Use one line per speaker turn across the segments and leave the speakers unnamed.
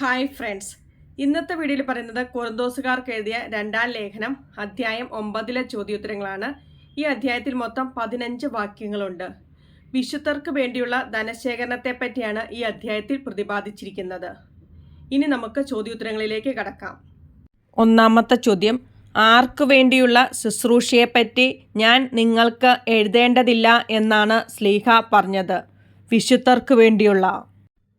Hi friends ഇന്നത്തെ വീഡിയോയിൽ പറയുന്നത് കുറുന്തോസുകാർക്ക് എഴുതിയ രണ്ടാം ലേഖനം അധ്യായം ഒമ്പതിലെ ചോദ്യോത്തരങ്ങളാണ്. ഈ അധ്യായത്തിൽ മൊത്തം പതിനഞ്ച് വാക്യങ്ങളുണ്ട്. വിശുദ്ധർക്ക് വേണ്ടിയുള്ള ധനശേഖരണത്തെ പറ്റിയാണ് ഈ അധ്യായത്തിൽ പ്രതിപാദിച്ചിരിക്കുന്നത്. ഇനി നമുക്ക് ചോദ്യോത്തരങ്ങളിലേക്ക് കടക്കാം. ഒന്നാമത്തെ ചോദ്യം ആർക്കു വേണ്ടിയുള്ള ശുശ്രൂഷയെപ്പറ്റി ഞാൻ നിങ്ങൾക്ക് എഴുതേണ്ടതില്ല എന്നാണ് സ്ലീഹ പറഞ്ഞത്. വിശുദ്ധർക്ക് വേണ്ടിയുള്ള.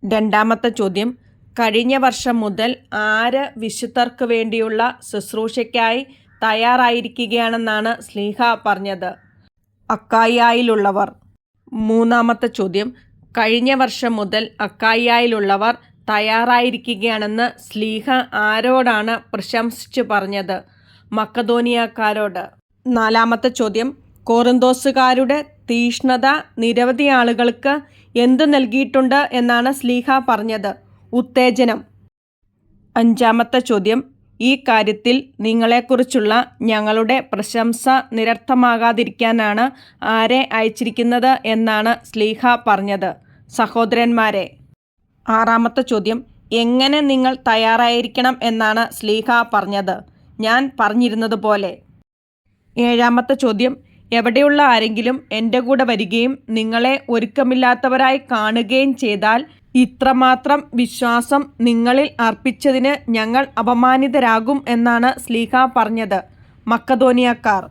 രണ്ടാമത്തെ ചോദ്യം കഴിഞ്ഞ വർഷം മുതൽ ആര് വിശുദ്ധർക്ക് വേണ്ടിയുള്ള ശുശ്രൂഷയ്ക്കായി തയ്യാറായിരിക്കുകയാണെന്നാണ് സ്ലീഹ പറഞ്ഞത്. അക്കായിലുള്ളവർ മൂന്നാമത്തെ ചോദ്യം. കഴിഞ്ഞ വർഷം മുതൽ അക്കായിലുള്ളവർ തയ്യാറായിരിക്കുകയാണെന്ന് സ്ലീഹ ആരോടാണ് പ്രശംസിച്ചു പറഞ്ഞത്? മക്കതോനിയക്കാരോട് നാലാമത്തെ ചോദ്യം. കോറിന്തോസുകാരുടെ തീഷ്ണത നിരവധി ആളുകൾക്ക് എന്ത് നൽകിയിട്ടുണ്ട് എന്നാണ് സ്ലീഹ പറഞ്ഞത്. ഉത്തേജനം. അഞ്ചാമത്തെ ചോദ്യം. ഈ കാര്യത്തിൽ നിങ്ങളെക്കുറിച്ചുള്ള ഞങ്ങളുടെ പ്രശംസ നിരർത്ഥമാകാതിരിക്കാനാണ് ആരെ അയച്ചിരിക്കുന്നത് എന്നാണ് സ്ലീഹ പറഞ്ഞത്. സഹോദരന്മാരെ. ആറാമത്തെ ചോദ്യം. എങ്ങനെ നിങ്ങൾ തയ്യാറായിരിക്കണം എന്നാണ് സ്ലീഹ പറഞ്ഞത്. ഞാൻ പറഞ്ഞിരുന്നത് പോലെ. ഏഴാമത്തെ ചോദ്യം. എവിടെയുള്ള ആരെങ്കിലും എന്റെ കൂടെ വരികയും നിങ്ങളെ ഒരുക്കമില്ലാത്തവരായി കാണുകയും ചെയ്താൽ ഇത്രമാത്രം വിശ്വാസം നിങ്ങളിൽ അർപ്പിച്ചതിന് ഞങ്ങൾ അപമാനിതരാകും എന്നാണ് സ്ലീഹ പറഞ്ഞത് മക്കധോനിയക്കാർ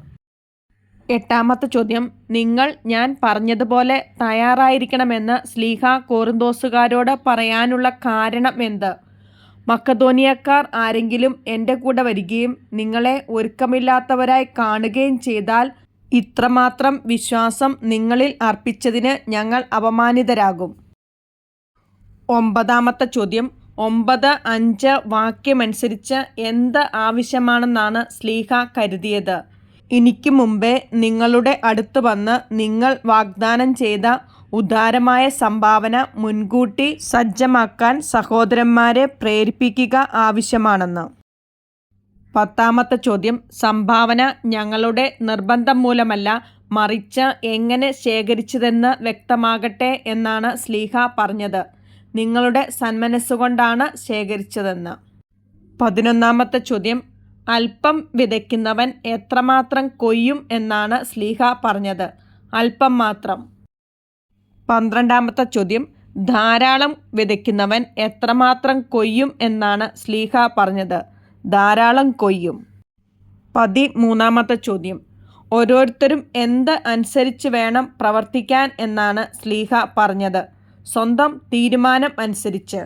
എട്ടാമത്തെ ചോദ്യം നിങ്ങൾ ഞാൻ പറഞ്ഞതുപോലെ തയ്യാറായിരിക്കണമെന്ന് സ്ലീഹ കോറിന്തോസുകാരോട് പറയാനുള്ള കാരണം എന്ത്? മക്കധോനിയക്കാർ ആരെങ്കിലും എന്റെ കൂടെ വരികയും നിങ്ങളെ ഒരുക്കമില്ലാത്തവരായി കാണുകയും ചെയ്താൽ ഇത്രമാത്രം വിശ്വാസം നിങ്ങളിൽ അർപ്പിച്ചതിന് ഞങ്ങൾ അപമാനിതരാകും. ഒമ്പതാമത്തെ ചോദ്യം. ഒമ്പത് അഞ്ച് വാക്യമനുസരിച്ച് എന്ത് ആവശ്യമാണെന്നാണ് സ്ലീഹ കരുതിയത്. എനിക്ക് മുമ്പേ നിങ്ങളുടെ അടുത്ത് വന്ന് നിങ്ങൾ വാഗ്ദാനം ചെയ്ത ഉദാരമായ സംഭാവന മുൻകൂട്ടി സജ്ജമാക്കാൻ സഹോദരന്മാരെ പ്രേരിപ്പിക്കുക ആവശ്യമാണെന്ന്. പത്താമത്തെ ചോദ്യം. സംഭാവന ഞങ്ങളുടെ നിർബന്ധം മൂലമല്ല മറിച്ച് എങ്ങനെ ശേഖരിച്ചതെന്ന് വ്യക്തമാകട്ടെ എന്നാണ് സ്ലീഹ പറഞ്ഞത്. നിങ്ങളുടെ സന്മനസ്സുകൊണ്ടാണ് ശേഖരിച്ചതെന്ന്. പതിനൊന്നാമത്തെ ചോദ്യം അല്പം വിതയ്ക്കുന്നവൻ എത്രമാത്രം കൊയ്യും എന്നാണ് സ്ലീഹ പറഞ്ഞത്. അല്പം മാത്രം. പന്ത്രണ്ടാമത്തെ ചോദ്യം ധാരാളം വിതയ്ക്കുന്നവൻ എത്രമാത്രം കൊയ്യും എന്നാണ് സ്ലീഹ പറഞ്ഞത്. ധാരാളം കൊയ്യും. പതിമൂന്നാമത്തെ ചോദ്യം ഓരോരുത്തരും എന്ത് അനുസരിച്ച് വേണം പ്രവർത്തിക്കാൻ എന്നാണ് സ്ലീഹ പറഞ്ഞത്. സ്വന്തം തീരുമാനം അനുസരിച്ച്.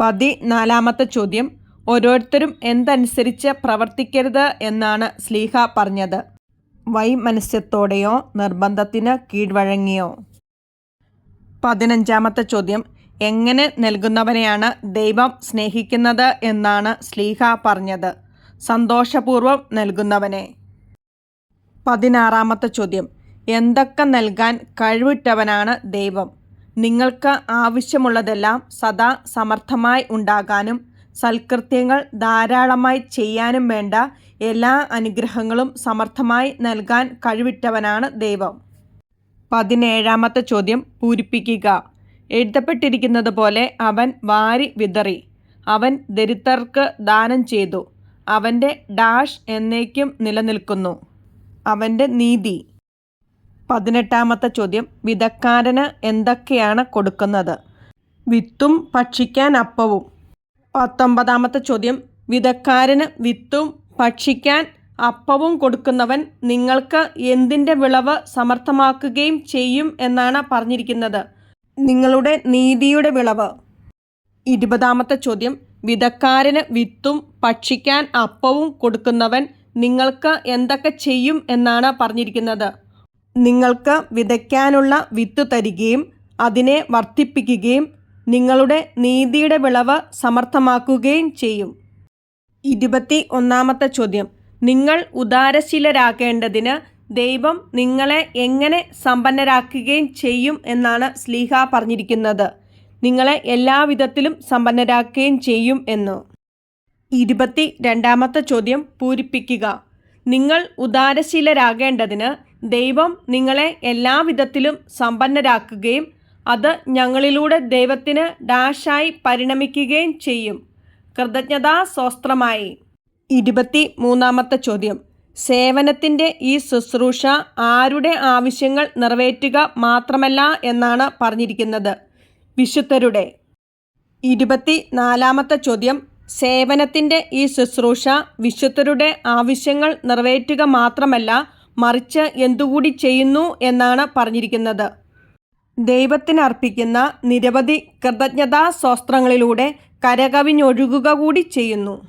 പതിനാലാമത്തെ ചോദ്യം ഓരോരുത്തരും എന്തനുസരിച്ച് പ്രവർത്തിക്കരുത് എന്നാണ് സ്ലീഹ പറഞ്ഞത്. വൈമനസ്യത്തോടെയോ നിർബന്ധത്തിന് കീഴ്വഴങ്ങിയോ? പതിനഞ്ചാമത്തെ ചോദ്യം എങ്ങനെ നൽകുന്നവനെയാണ് ദൈവം സ്നേഹിക്കുന്നത് എന്നാണ് സ്ലീഹ പറഞ്ഞത്. സന്തോഷപൂർവം നൽകുന്നവനെ. പതിനാറാമത്തെ ചോദ്യം എന്തൊക്കെ നൽകാൻ കഴിവിട്ടവനാണ് ദൈവം? നിങ്ങൾക്ക് ആവശ്യമുള്ളതെല്ലാം സദാ സമർത്ഥമായി ഉണ്ടാകാനും സൽകൃത്യങ്ങൾ ധാരാളമായി ചെയ്യാനും വേണ്ട എല്ലാ അനുഗ്രഹങ്ങളും സമർത്ഥമായി നൽകാൻ കഴിവിട്ടവനാണ് ദൈവം. പതിനേഴാമത്തെ ചോദ്യം പൂരിപ്പിക്കുക. എഴുതപ്പെട്ടിരിക്കുന്നത് പോലെ അവൻ വാരി വിതറി. അവൻ ദരിദ്രർക്ക് ദാനം ചെയ്തു. അവന്റെ ഡാഷ് എന്നേക്കും നിലനിൽക്കുന്നു. അവന്റെ നീതി. പതിനെട്ടാമത്തെ ചോദ്യം വിധക്കാരന് എന്തൊക്കെയാണ് കൊടുക്കുന്നത്? വിത്തും ഭക്ഷിക്കാൻ അപ്പവും. പത്തൊമ്പതാമത്തെ ചോദ്യം വിധക്കാരന് വിത്തും ഭക്ഷിക്കാൻ അപ്പവും കൊടുക്കുന്നവൻ നിങ്ങൾക്ക് എന്തിന്റെ വിളവ് സമർത്ഥമാക്കുകയും ചെയ്യും എന്നാണ് പറഞ്ഞിരിക്കുന്നത്? നിങ്ങളുടെ നീതിയുടെ വിളവ്. ഇരുപതാമത്തെ ചോദ്യം വിധക്കാരന് വിത്തും ഭക്ഷിക്കാൻ അപ്പവും കൊടുക്കുന്നവൻ നിങ്ങൾക്ക് എന്തൊക്കെ ചെയ്യും എന്നാണ് പറഞ്ഞിരിക്കുന്നത്? നിങ്ങൾക്ക് വിതയ്ക്കാനുള്ള വിത്ത് തരികയും അതിനെ വർദ്ധിപ്പിക്കുകയും നിങ്ങളുടെ നീതിയുടെ വിളവ് സമർത്ഥമാക്കുകയും ചെയ്യും. ഇരുപത്തി ഒന്നാമത്തെ ചോദ്യം. നിങ്ങൾ ഉദാരശീലരാകേണ്ടതിന് ദൈവം നിങ്ങളെ എങ്ങനെ സമ്പന്നരാക്കുകയും ചെയ്യും എന്നാണ് സ്ലീഹ പറഞ്ഞിരിക്കുന്നത്. നിങ്ങളെ എല്ലാവിധത്തിലും സമ്പന്നരാക്കുകയും ചെയ്യും എന്ന്. ഇരുപത്തി രണ്ടാമത്തെ ചോദ്യം. പൂരിപ്പിക്കുക. നിങ്ങൾ ഉദാരശീലരാകേണ്ടതിന് ദൈവം നിങ്ങളെ എല്ലാവിധത്തിലും സമ്പന്നരാക്കുകയും അത് ഞങ്ങളിലൂടെ ദൈവത്തിന് ഡാഷായി പരിണമിക്കുകയും ചെയ്യും. കൃതജ്ഞതാ സ്വസ്ത്രമായി. ഇരുപത്തി മൂന്നാമത്തെ ചോദ്യം. സേവനത്തിന്റെ ഈ ശുശ്രൂഷ ആരുടെ ആവശ്യങ്ങൾ നിറവേറ്റുക മാത്രമല്ല എന്നാണ് പറഞ്ഞിരിക്കുന്നത്. വിശുദ്ധരുടെ. ഇരുപത്തി നാലാമത്തെ ചോദ്യം. സേവനത്തിന്റെ ഈ ശുശ്രൂഷ വിശുദ്ധരുടെ ആവശ്യങ്ങൾ നിറവേറ്റുക മാത്രമല്ല മറിച്ച് എന്തുകൂടി ചെയ്യുന്നു എന്നാണ് പറഞ്ഞിരിക്കുന്നത്. ദൈവത്തിനർപ്പിക്കുന്ന നിരവധി കൃതജ്ഞതാ സ്വസ്ത്രങ്ങളിലൂടെ കരകവിഞ്ഞൊഴുകുക കൂടി ചെയ്യുന്നു.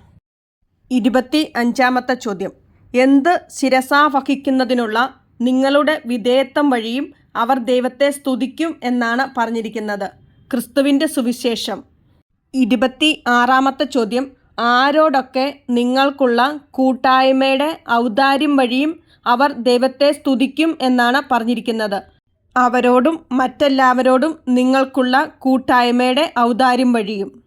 ഇരുപത്തി അഞ്ചാമത്തെ ചോദ്യം. എന്ത് ശിരസാ വഹിക്കുന്നതിനുള്ള നിങ്ങളുടെ വിധേയത്വം വഴിയും അവർ ദൈവത്തെ സ്തുതിക്കും എന്നാണ് പറഞ്ഞിരിക്കുന്നത്. ക്രിസ്തുവിന്റെ സുവിശേഷം. ഇരുപത്തി ആറാമത്തെ ചോദ്യം. ആരോടൊക്കെ നിങ്ങൾക്കുള്ള കൂട്ടായ്മയുടെ ഔദാര്യം വഴിയും അവർ ദൈവത്തെ സ്തുതിക്കും എന്നാണ് പറഞ്ഞിരിക്കുന്നത്. അവരോടും മറ്റെല്ലാവരോടും നിങ്ങൾക്കുള്ള കൂട്ടായ്മയുടെ ഔദാര്യം വഴിയും.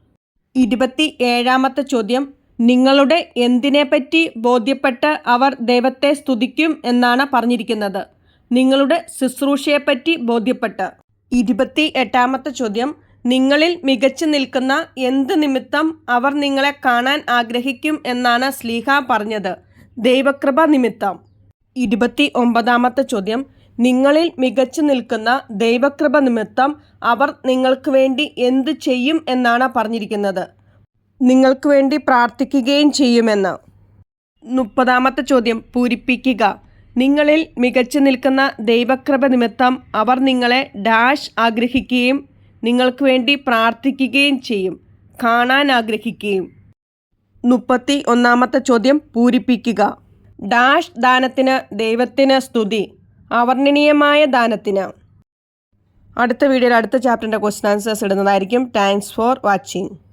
ഇരുപത്തി ഏഴാമത്തെ ചോദ്യം നിങ്ങളുടെ എന്തിനെപ്പറ്റി ബോധ്യപ്പെട്ട് അവർ ദൈവത്തെ സ്തുതിക്കും എന്നാണ് പറഞ്ഞിരിക്കുന്നത്. നിങ്ങളുടെ ശുശ്രൂഷയെപ്പറ്റി ബോധ്യപ്പെട്ട്. ഇരുപത്തി എട്ടാമത്തെ ചോദ്യം നിങ്ങളിൽ മികച്ചു നിൽക്കുന്ന എന്ത് നിമിത്തം അവർ നിങ്ങളെ കാണാൻ ആഗ്രഹിക്കും എന്നാണ് സ്ലീഹ പറഞ്ഞത്. ദൈവകൃപ നിമിത്തം. ഇരുപത്തി ഒമ്പതാമത്തെ ചോദ്യം. നിങ്ങളിൽ മികച്ചു നിൽക്കുന്ന ദൈവകൃപ നിമിത്തം അവർ നിങ്ങൾക്ക് വേണ്ടി എന്ത് ചെയ്യും എന്നാണ് പറഞ്ഞിരിക്കുന്നത്. നിങ്ങൾക്ക് വേണ്ടി പ്രാർത്ഥിക്കുകയും ചെയ്യുമെന്ന്. മുപ്പതാമത്തെ ചോദ്യം. പൂരിപ്പിക്കുക. നിങ്ങളിൽ മികച്ചു നിൽക്കുന്ന ദൈവകൃപ നിമിത്തം അവർ നിങ്ങളെ ഡാഷ് ആഗ്രഹിക്കുകയും നിങ്ങൾക്ക് വേണ്ടി പ്രാർത്ഥിക്കുകയും ചെയ്യും. കാണാൻ ആഗ്രഹിക്കുകയും. മുപ്പത്തി ഒന്നാമത്തെ ചോദ്യം. പൂരിപ്പിക്കുക. ഡാഷ് ദാനത്തിന് ദൈവത്തിന് സ്തുതി. അവർണനീയമായ ദാനത്തിന്. അടുത്ത വീഡിയോയിൽ അടുത്ത ചാപ്റ്ററിന്റെ ക്വസ്റ്റൻ ആൻസേഴ്സ് ഇടുന്നതായിരിക്കും. Thanks for watching